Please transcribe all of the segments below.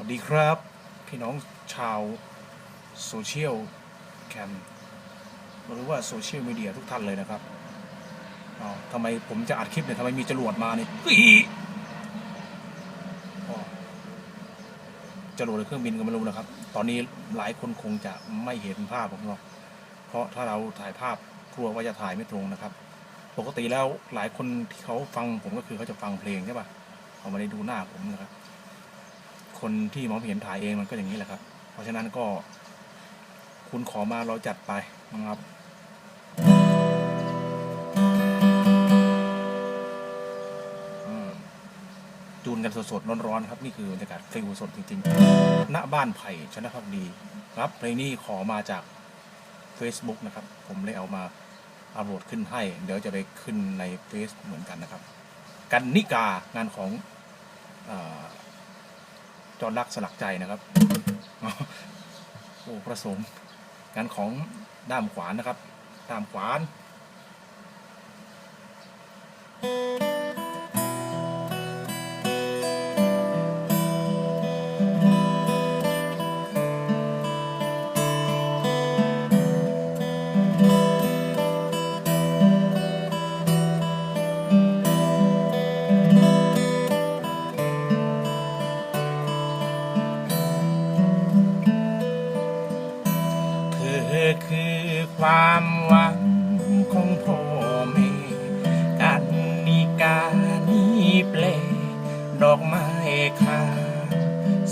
วัสดีครับ พี่น้องชาวโซเชียลแคมหรือว่าโซเชียลมีเดียทุกท่านเลยนะครับอ๋อทำไมผมจะอัดคลิปเนี่ยทำไมมีจรวดมาเนี่ยอีอ๋อจรวดหรือเครื่องบินก็ไม่รู้นะครับ ตอนนี้หลายคนคงจะไม่เห็นภาพผมหรอก เพราะถ้าเราถ่ายภาพกลัวว่าจะถ่ายไม่ตรงนะครับ ปกติแล้วหลายคนที่เขาฟังผมก็คือเขาจะฟังเพลงใช่ปะเขาไม่ได้ดูหน้าผมนะครับ คนที่มองเห็นถ่ายเองมันก็อย่างนี้แหละครับ เพราะฉะนั้นก็คุณขอมาเราจัดไปนะครับจูนกันสดๆร้อนๆครับ นี่คือบรรยากาศฟิลสดจริงๆ ณบ้านไผ่ชนะพักดีครับเพลงนี้ขอมาจาก Facebook นะครับ ผมเลยเอามาอัปโหลดขึ้นให้ เดี๋ยวจะไปขึ้นในเฟซเหมือนกันนะครับ กันนิกางานของอ จอรักสลักใจนะครับโอ้ประสมงานของด้ามขวานนะครับด้ามขวาน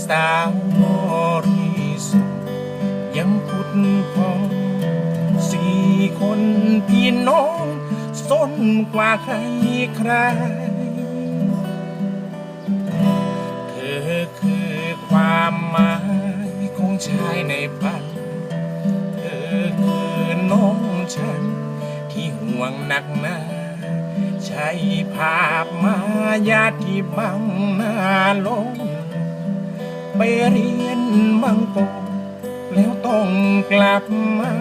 สาวบริสุทธิ์ยังพุทธพองสี่คนพี่น้องสนกว่าใครใคร เธอคือความหมายของชายในฝันเธอคือน้องฉันที่ห่วงหนักหนาใช่ภาพมายาที่บังหน้าลง ไปเรียนบางกอกแล้วต้องกลับมา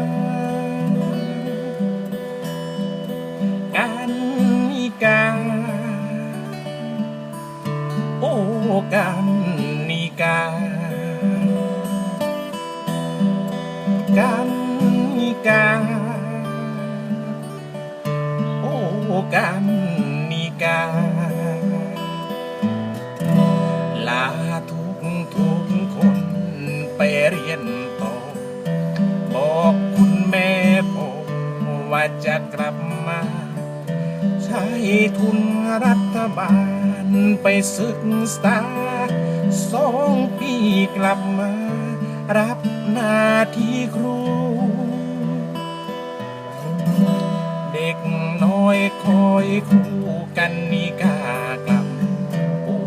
การนิการโอ้กันนิการกันนิการโอ้กันนิกาล ไปเรียนต่อ บอกคุณแม่ผมว่าจะกลับมา ใช้ทุนรัฐบาลไปศึกษาสองปีกลับมา รับหน้าที่ครู เด็กน้อยคอยคู่กันนี่กากลับโอ้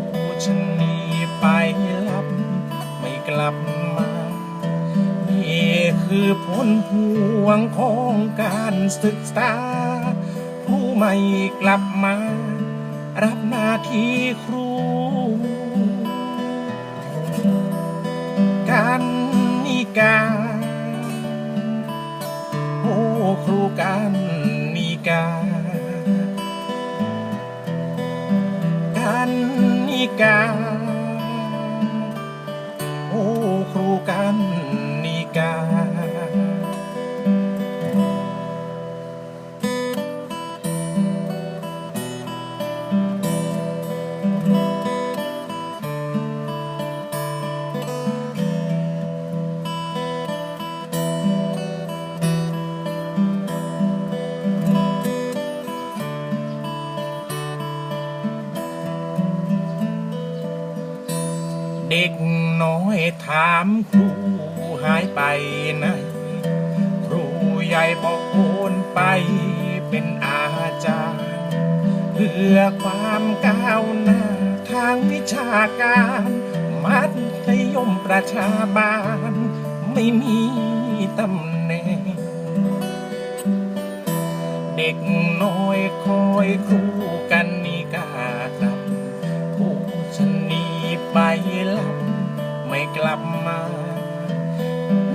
ฉันนี่ไป ลับมา นี่คือผลพวงของการศึกษา ผู้ไม่กลับมา รับหน้าที่ครูกันนิกาโอ้ครูกันนิกากันนิกา น้อยถามครูหายไปไหนครูใหญ่บอกโอนไปเป็นอาจารย์ เพื่อความก้าวหน้าทางวิชาการ มัธยมประชาบาล ไม่มีตำแหน่ง เด็กน้อยคอยครูกันนี่กากลับผู้ชนนีไป ไม่กลับมา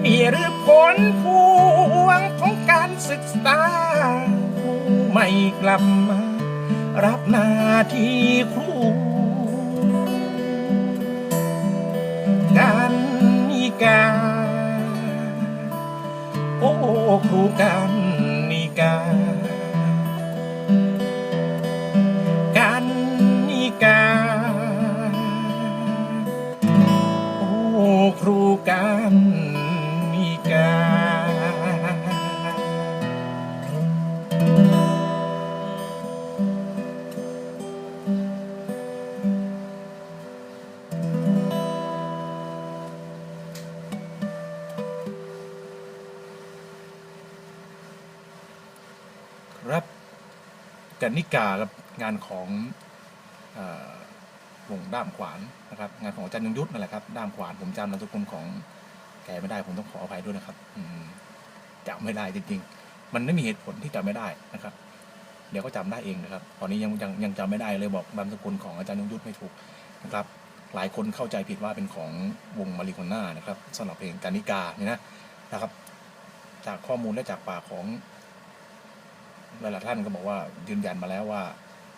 มีหรือผลพวงของการศึกษาไม่กลับมา รับหน้าที่ครูการมีกา โอ้ครูการมีกา รับกันนิกาครับงานของอวงด้ามขวานนะครับ งานของอาจารย์ยงยุทธนั่นแหละครับด้ามขวานผมจำนามสกุลของแกไม่ได้ผมต้องขออภัยด้วยนะครับจำไม่ได้จริงๆ มันไม่มีเหตุผลที่จำไม่ได้นะครับ เดี๋ยวก็จำได้เองนะครับ ตอนนี้ยังยังยังจำไม่ได้เลยบอกนามสกุลของอาจารย์ยงยุทธไม่ถูกนะครับ หลายคนเข้าใจผิดว่าเป็นของวงมาริโคน่านะครับสำหรับเพลงกานิกาเนี่ยนะนะครับ จากข้อมูลและจากปากของ หลายๆท่านก็บอกว่ายืนยันมาแล้วว่า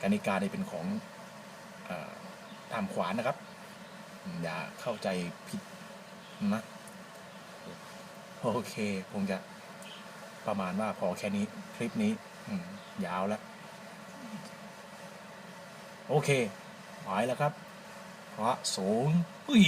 กานิกาได้เป็นของอตามขวานนะครับ อย่าเข้าใจผิดนะโอเคคงจะประมาณว่าพอแค่นี้คลิปนี้ยาวแล้ว โอเคไปแล้วครับพระสงฆ์อุ้ย